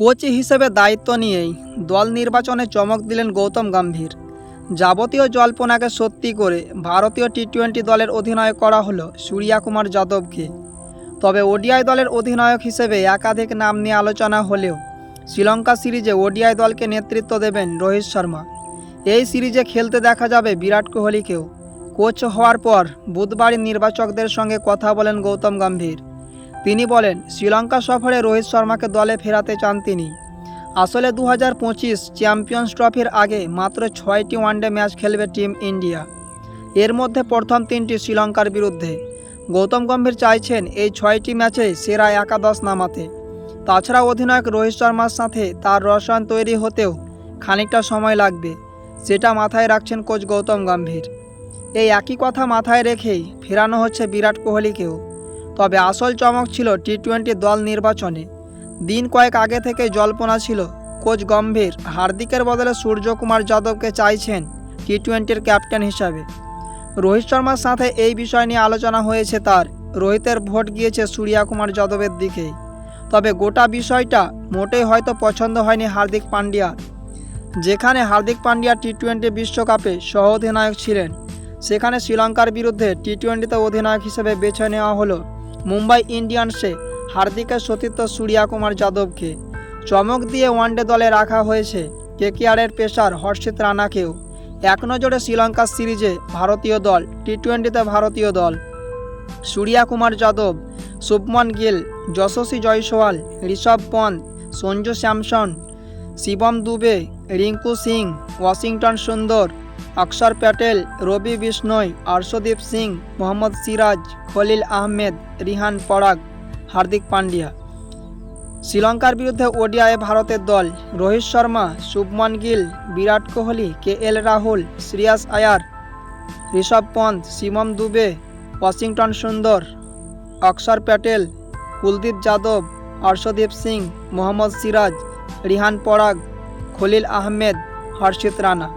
Coach হিসেবে দায়িত্ব নিয়েই দল নির্বাচনে চমক দিলেন গৌতম গম্ভীর। যাবতীয় জল্পনাকে সত্যি করে ভারতীয় টি টোয়েন্টি দলের অধিনায়ক করা হলো সূর্যা কুমার যাদবকে। তবে ওডিআই দলের অধিনায়ক হিসেবে একাধিক নাম নিয়ে আলোচনা হলেও শ্রীলঙ্কা সিরিজে ওডিআই দলকে নেতৃত্ব দেবেন রোহিত শর্মা। এই সিরিজে খেলতে দেখা যাবে বিরাট কোহলিকেও। কোচ হওয়ার পর বুধবারই নির্বাচকদের সঙ্গে কথা বলেন গৌতম গম্ভীর। তিনি বলেন, শ্রীলঙ্কা সফরে রোহিত শর্মাকে দলে ফেরাতে চান তিনি। আসলে দু হাজার পঁচিশ চ্যাম্পিয়ন্স ট্রফির আগে মাত্র ছয়টি ওয়ানডে ম্যাচ খেলবে টিম ইন্ডিয়া। এর মধ্যে প্রথম তিনটি শ্রীলঙ্কার বিরুদ্ধে। গৌতম গম্ভীর চাইছেন এই ছয়টি ম্যাচে সেরা একাদশ নামাতে। তাছাড়া অধিনায়ক রোহিত শর্মার সাথে তার রসায়ন তৈরি হতেও খানিকটা সময় লাগবে, সেটা মাথায় রাখছেন কোচ গৌতম গম্ভীর। এই একই কথা মাথায় রেখেই ফেরানো হচ্ছে বিরাট কোহলিকেও। তবে আসল চমক ছিল টি টোয়েন্টি দল নির্বাচনে। দিন কয়েক আগে থেকে জল্পনা ছিল, কোচ গম্ভীর হার্দিকের বদলে সূর্যকুমার যাদবকে চাইছেন টি টোয়েন্টির ক্যাপ্টেন হিসাবে। রোহিত শর্মার সাথে এই বিষয় নিয়ে আলোচনা হয়েছে তার। রোহিতের ভোট গিয়েছে সূর্যা কুমার যাদবের দিকে তবে গোটা বিষয়টা মোটেই হয়তো পছন্দ হয়নি হার্দিক পান্ডিয়া যেখানে হার্দিক পান্ডিয়া টি টোয়েন্টি বিশ্বকাপে সহ অধিনায়ক ছিলেন, সেখানে শ্রীলঙ্কার বিরুদ্ধে টি টোয়েন্টিতে অধিনায়ক হিসেবে বেছে নেওয়া হলো মুম্বাই ইন্ডিয়ান্সে হার্দিকের সতীর্থ সূর্যা কুমার যাদবকে। চমক দিয়ে ওয়ানডে দলে রাখা হয়েছে কেকেআরের পেসার হর্ষিত রানাকেও। এক নজরে সিরিজে ভারতীয় দল টি টোয়েন্টিতে ভারতীয় দল। সূর্যা কুমার যাদব, শুভমন গিল, যশস্বী জয়সওয়াল, ঋষভ পন্থ, সঞ্জু স্যামসন, শিবম দুবে, রিঙ্কু সিং, ওয়াশিংটন সুন্দর অক্ষর প্যাটেল, রবি বিষ্ণয় হর্ষদীপ সিং, মোহাম্মদ সিরাজ, খলিল আহমেদ, রিহান পরাগ, হার্দিক পান্ডিয়া শ্রীলঙ্কার বিরুদ্ধে ওডিআইয়ে ভারতের দল, রোহিত শর্মা, শুভমন গিল, বিরাট কোহলি কে এল রাহুল, শ্রিয়াস আয়ার, ঋষভ পন্থ শিবম দুবে, ওয়াশিংটন সুন্দর অক্ষর প্যাটেল, কুলদীপ যাদব হর্ষদীপ সিং, মোহাম্মদ সিরাজ, রিহান পরাগ, খলিল আহমেদ, হর্ষিত রানা।